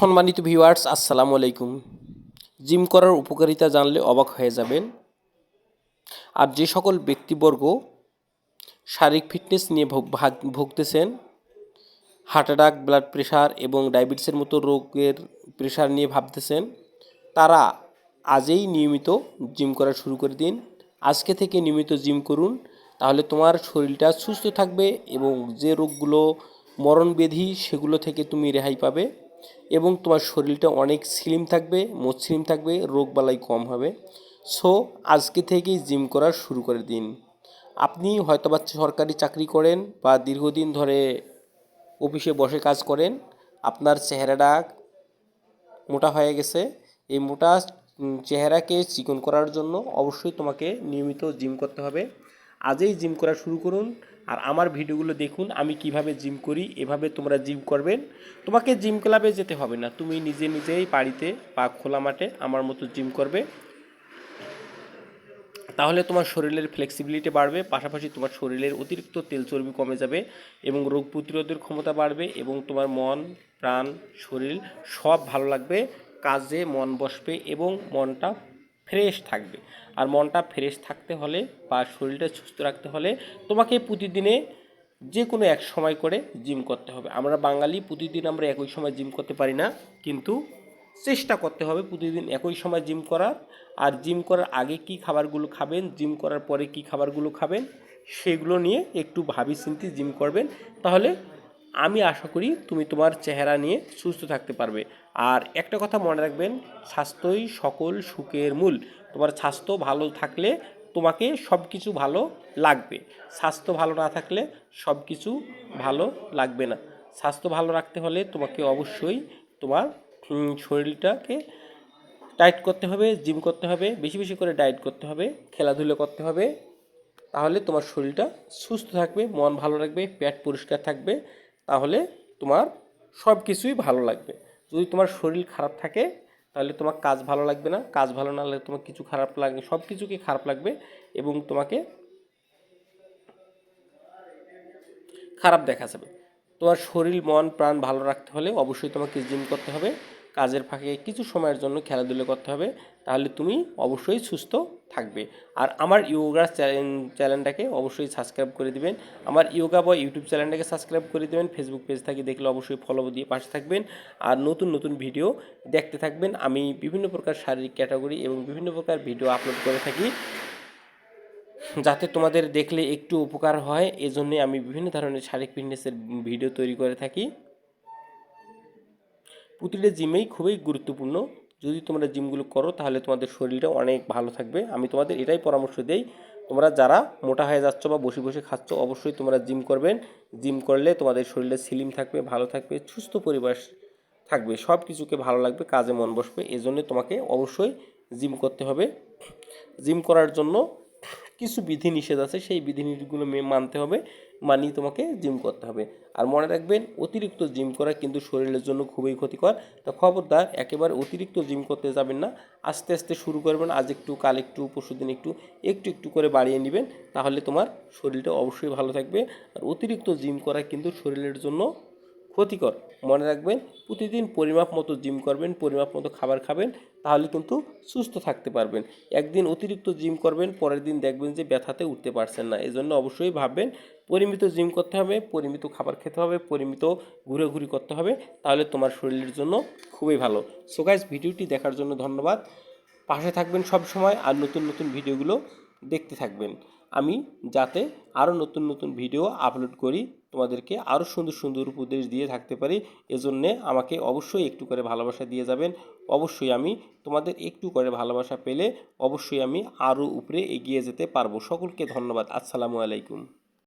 সম্মানিত ভিউয়ার্স আসসালামু আলাইকুম। জিম করার উপকারিতা জানলে অবাক হয়ে যাবেন। আর যে সকল ব্যক্তিবর্গ শারীরিক ফিটনেস নিয়ে ভোগ- ভাগ- ভুগতেছেন হার্ট অ্যাটাক ব্লাড প্রেশার এবং ডায়াবেটিসের মতো রোগের প্রেশার নিয়ে ভাবতেছেন, তারা আজই নিয়মিত জিম করা শুরু করে দিন। আজকে থেকে নিয়মিত জিম করুন, তাহলে তোমার শরীরটা সুস্থ থাকবে এবং যে রোগগুলো মরণবেধি সেগুলো থেকে তুমি রেহাই পাবে। এবং তোমার শরীরটা অনেক স্লিম থাকবে, মসৃণ থাকবে, রোগবালাই কম হবে। সো আজকে থেকেই জিম করা শুরু করে দিন। আপনি হয়তো বা সরকারি চাকরি করেন বা দীর্ঘদিন ধরে অফিসে বসে কাজ করেন, আপনার চেহারাটা মোটা হয়ে গেছে। এই মোটা চেহারাকে চিকন করার জন্য অবশ্যই তোমাকে নিয়মিত জিম করতে হবে। আজই জিম করা শুরু করুন আর আমার ভিডিওগুলো দেখুন, আমি কীভাবে জিম করি, এভাবে তোমরা জিম করবেন। তোমাকে জিম ক্লাবে যেতে হবে না, তুমি নিজে নিজেই বাড়িতে বা খোলা মাঠে আমার মতো জিম করবে। তাহলে তোমার শরীরের ফ্লেক্সিবিলিটি বাড়বে, পাশাপাশি তোমার শরীরের অতিরিক্ত তেল চর্বি কমে যাবে এবং রোগ প্রতিরোধের ক্ষমতা বাড়বে এবং তোমার মন, প্রাণ, শরীর সব ভালো লাগবে, কাজে মন বসবে এবং মনটা ফ্রেশ থাকবে। আর মনটা ফ্রেশ থাকতে হলে বা শরীরটা সুস্থ রাখতে হলে তোমাকে প্রতিদিনে যে কোনো এক সময় করে জিম করতে হবে। আমরা বাঙালি প্রতিদিন আমরা একই সময় জিম করতে পারি না, কিন্তু চেষ্টা করতে হবে প্রতিদিন একই সময় জিম করার। আর জিম করার আগে কি খাবারগুলো খাবেন, জিম করার পরে কি খাবারগুলো খাবেন, সেগুলো নিয়ে একটু ভাবি চিন্তি জিম করবেন। তাহলে আমি আশা করি তুমি তোমার চেহারা নিয়ে সুস্থ থাকতে পারবে। আর একটা কথা মনে রাখবেন, স্বাস্থ্যই সকল সুখের মূল। তোমার স্বাস্থ্য ভালো থাকলে তোমাকে সব কিছু ভালো লাগবে। স্বাস্থ্য ভালো না থাকলে সব কিছু ভালো লাগবে না। স্বাস্থ্য ভালো রাখতে হলে তোমাকে অবশ্যই তোমার শরীরটাকে টাইট করতে হবে, জিম করতে হবে, বেশি বেশি করে ডায়েট করতে হবে, খেলাধুলো করতে হবে। তাহলে তোমার শরীরটা সুস্থ থাকবে, মন ভালো রাখবে, পেট পরিষ্কার থাকবে। তাহলে তোমার সব কিছুই ভালো লাগবে। যদি তোমার শরীর খারাপ থাকে, তাহলে তোমার কাজ ভালো লাগবে না। কাজ ভালো না হলে তোমার কিছু খারাপ লাগবে সব কিছুকে খারাপ লাগবে এবং তোমাকে খারাপ দেখা যাবে। তোমার শরীর, মন, প্রাণ ভালো রাখতে হলে অবশ্যই তোমাকে জিম করতে হবে। কাজের ফাঁকে কিছু সময়ের জন্য খেলাধুলো করতে হবে, তাহলে তুমি অবশ্যই সুস্থ থাকবে। আর আমার ইয়োগা চ্যানেলটাকে অবশ্যই সাবস্ক্রাইব করে দিবেন। আমার ইয়োগা বা ইউটিউব চ্যানেলটাকে সাবস্ক্রাইব করে দিবেন। ফেসবুক পেজ থেকে দেখলে অবশ্যই ফলো দিয়ে পাশে থাকবেন। আর নতুন নতুন ভিডিও দেখতে থাকবেন। আমি বিভিন্ন প্রকার শারীরিক ক্যাটাগরি এবং বিভিন্ন প্রকার ভিডিও আপলোড করে থাকি। যাতে তোমাদের দেখলে একটু উপকার হয়, এজন্য আমি বিভিন্ন ধরনের শারীরিক ফিটনেসের ভিডিও তৈরি করে থাকি। প্রতিটা জিমেই খুবই গুরুত্বপূর্ণ। যদি তোমরা জিমগুলো করো, তাহলে তোমাদের শরীরটা অনেক ভালো থাকবে। আমি তোমাদের এটাই পরামর্শ দেই। তোমরা যারা মোটা হয়ে যাচ্ছ বা বসে বসে খাচ্ছ, অবশ্যই তোমরা জিম করবেন। জিম করলে তোমাদের শরীরটা স্লিম থাকবে, ভালো থাকবে, সুস্থ পরিবেশ থাকবে সব কিছুকে ভালো লাগবে, কাজে মন বসবে। এজন্য তোমাকে অবশ্যই জিম করতে হবে। জিম করার জন্য কিছু বিধি নিষেধ আছে, সেই বিধিনিষেধগুলো মে- মানতে হবে। মানিয়ে তোমাকে জিম করতে হবে। আর মনে রাখবেন, অতিরিক্ত জিম করা কিন্তু শরীরের জন্য খুবই ক্ষতিকর। তো খবরদার, একেবারে অতিরিক্ত জিম করতে যাবেন না। আস্তে আস্তে শুরু করবেন, আজ একটু, কাল একটু পরশুদিন একটু একটু একটু করে বাড়িয়ে নেবেন। তাহলে তোমার শরীরটা অবশ্যই ভালো থাকবে। আর অতিরিক্ত জিম করা কিন্তু শরীরের জন্য ক্ষতিকর। মনে রাখবেন, প্রতিদিন পরিমাপ মতো জিম করবেন, পরিমাপ মতো খাবার খাবেন, তাহলে কিন্তু সুস্থ থাকতে পারবেন। একদিন অতিরিক্ত জিম করবেন, পরের দিন দেখবেন যে ব্যথাতে উঠতে পারছেন না। এজন্য অবশ্যই ভাববেন, পরিমিত জিম করতে হবে, পরিমিত খাবার খেতে হবে, পরিমিত ঘুরেঘুরি করতে হবে, তাহলে তোমার শরীরের জন্য খুবই ভালো। সো গাইজ ভিডিওটি দেখার জন্য ধন্যবাদ। পাশে থাকবেন সব সময় আর নতুন নতুন ভিডিওগুলো দেখতে থাকবেন। আমি যাতে আরও নতুন নতুন ভিডিও আপলোড করি, তোমাদেরকে আরও সুন্দর সুন্দর উপদেশ দিয়ে থাকতে পারি, এজন্যে আমাকে অবশ্যই একটু করে ভালোবাসা দিয়ে যাবেন। অবশ্যই আমি তোমাদের একটু করে ভালোবাসা পেলে অবশ্যই আমি আরও উপরে এগিয়ে যেতে পারব। সকলকে ধন্যবাদ। আসসালামু আলাইকুম।